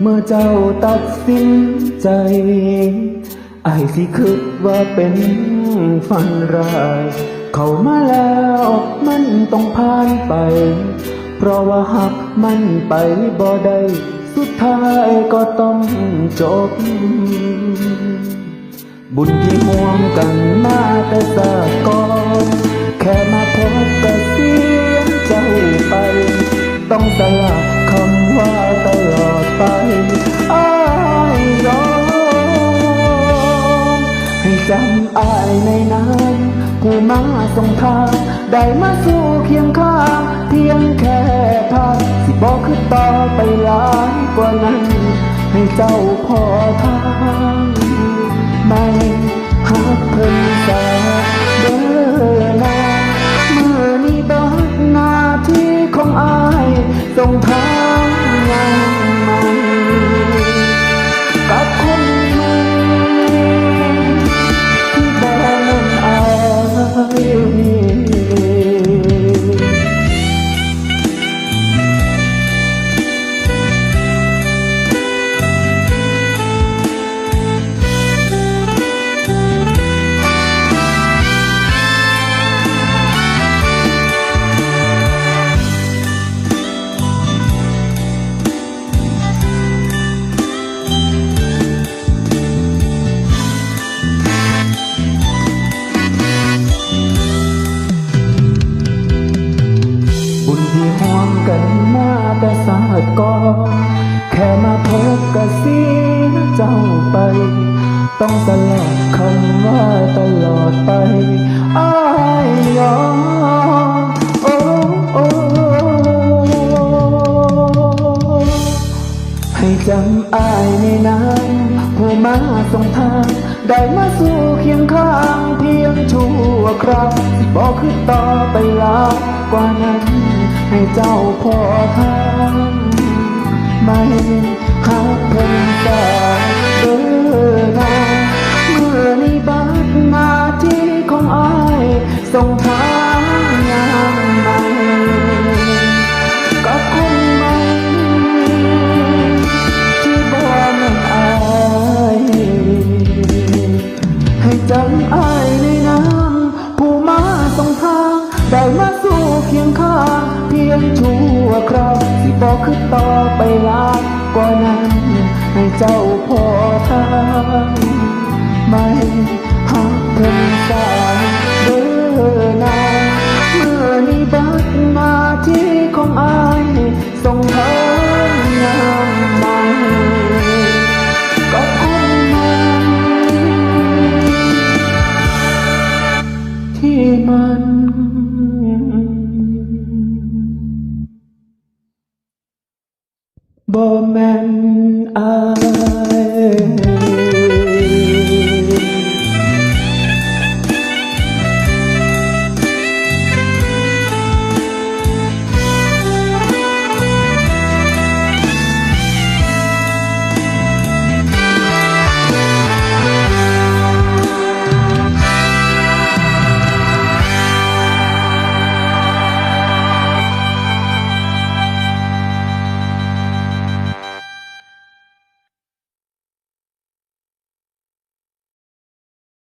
เมื่อเจ้าตัดสินใจไอ้สิคิดว่าเป็นฝันร้ายเข้ามาแล้วมันต้องผ่านไป เพราะว่าหักมันไปบ่ได้สุดท้ายก็ต้องจบ บุญที่ห่วงกันมาแต่สากอนแค่มาพบก็เสียเจ้าไป ต้องสละาตลอดไปอ้ายยอมให้จำอายในนั้นผู้มาส่งทางได้มาสู่เคียงข้างเพียงแค่ภาพสิบอกคือต่อไปหลายกว่านั้น ให้เจ้าพอทางไม่หักเพิ่นสาเด้อนาเมื่อนี้บัดหน้าที่ของอายส่งทาง บุญที่ห่วงกันมาแต่สาดก่อนแค่มาพบก็เสียเจ้าไป ต้องสลับคำว่าตลอดไปอ้ายยอมโอ้โอ้ให้จำอายในนั้นผู้มาส่งทาง ได้มาสู่เคียงข้างเพียงชั่วคราวสิบอกคือต่อไปหลายกว่านั้น ให้เจ้าพอทางไม่หักเพิ่นตาเด้อนาเมื่อนี้บัดนาที่ของอายส่งทางยามใหม่กับคนใหม่ที่บ่นั้นอายให้จำอายในน้ำผู้มาส่งทางได้มา ยงชั่วคราวสิบอกคือต่อไปลากกว่านั้นให้เจ้าพอทางไม่หักเพิ่นสา